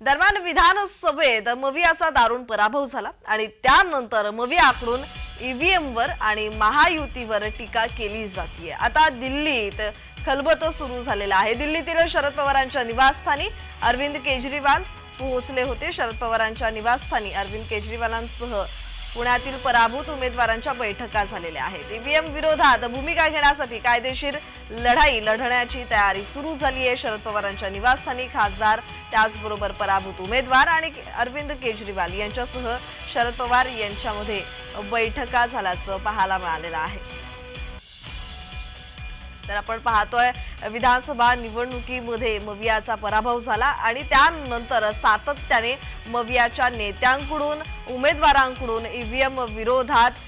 दरम्यान विधानसभेत मवियाचा दारुण पराभव झाला आणि त्यानंतर मवियाकडून ईव्हीएम वर आणि महायुतीवर टीका केली जाते आता दिल्लीत खलबत सुरू झालेला आहे. दिल्लीतील शरद पवारांच्या निवासस्थानी अरविंद केजरीवाल पोहोचले होते. शरद पवारांच्या निवासस्थानी अरविंद केजरीवालांसह पुण्यातील पराभूत उमेदवारांच्या बैठका झालेल्या आहेत. ईव्हीएम विरोधात भूमिका घेण्यासाठी कायदेशीर लढाई लढण्याची तयारी सुरू झाली आहे. शरद पवारांच्या निवासस्थानी खासदार त्याचबरोबर पराभूत उमेदवार आणि अरविंद केजरीवाल यांच्यासह शरद पवार यांच्यामध्ये बैठका झाल्याचं पाहायला मिळालेलं आहे. तर आपण पाहतोय विधानसभा निवडणुकीमध्ये मवियाचा पराभव झाला आणि त्यानंतर सातत्याने मवियाच्या नेत्यांकडून उमेदवारांकडून ईव्हीएम विरोधात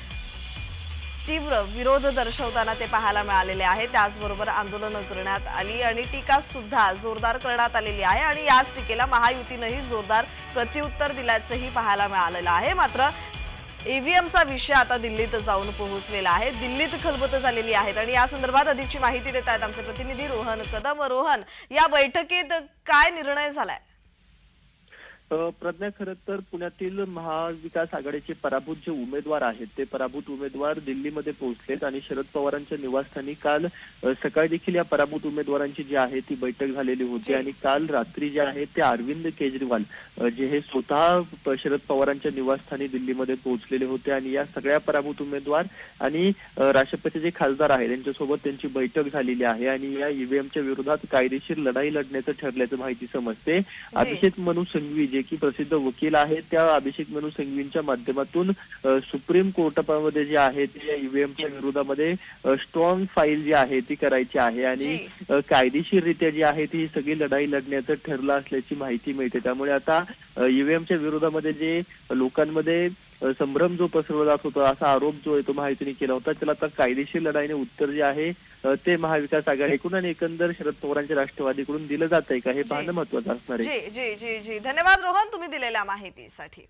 तीव्र विरोध दर्शवताना ते पाहायला मिळालेले आहे. त्याचबरोबर आंदोलनं करण्यात आली आणि टीका सुद्धा जोरदार करण्यात आलेली आहे आणि याच टीकेला महायुतीनंही जोरदार प्रत्युत्तर दिल्याचंही पाहायला मिळालेलं आहे. मात्र ईव्हीएमचा विषय आता दिल्लीत जाऊन पोहोचलेला आहे. दिल्लीत खलबत झालेली आहेत आणि या संदर्भात अधिकची माहिती देत आहेत आमचे प्रतिनिधी रोहन कदम. रोहन या बैठकीत काय निर्णय झालाय? प्रज्ञा खरं तर पुण्यातील महाविकास आघाडीचे पराभूत जे उमेदवार आहेत ते पराभूत उमेदवार दिल्लीमध्ये पोहोचलेत आणि शरद पवारांच्या निवासस्थानी काल सकाळी देखील या पराभूत उमेदवारांची जी आहे ती बैठक झालेली होती आणि काल रात्री जे आहे ते अरविंद केजरीवाल जे हे स्वतः शरद पवारांच्या निवासस्थानी दिल्लीमध्ये पोहोचलेले होते आणि या सगळ्या पराभूत उमेदवार आणि राष्ट्रपती जे खासदार आहेत त्यांच्यासोबत त्यांची बैठक झालेली आहे आणि या ईव्हीएमच्या विरोधात कायदेशीर लढाई लढण्याचं ठरल्याचं माहिती समजते. अभिषेक मनु संघवी जे की प्रसिद्ध वकील आहेत त्या अभिषेक मनु संघवींच्या माध्यमातून सुप्रीम कोर्टामध्ये जे आहे ते ईव्हीएमच्या विरोधामध्ये स्ट्रॉंग फाईल जी आहे ती करायची आहे. आणि कायदेशीररित्या जी आहे ती सगळी लढाई लढण्याचं ठरलं असल्याची माहिती मिळते. त्यामुळे आता ईव्हीएमच्या विरोधामध्ये जे लोकांमध्ये संभ्रम जो पसरवला जात होता असा आरोप जो आहे तो माहितीने केला होता. त्याला आता कायदेशीर लढाईने उत्तर जे आहे ते महाविकास आघाडीकडून आणि एकंदर शरद पवारांच्या राष्ट्रवादीकडून दिलं जात आहे का? हे पाहणं महत्वाचं असणार आहे. जी जी जी जी. धन्यवाद रोहन तुम्ही दिलेल्या माहितीसाठी.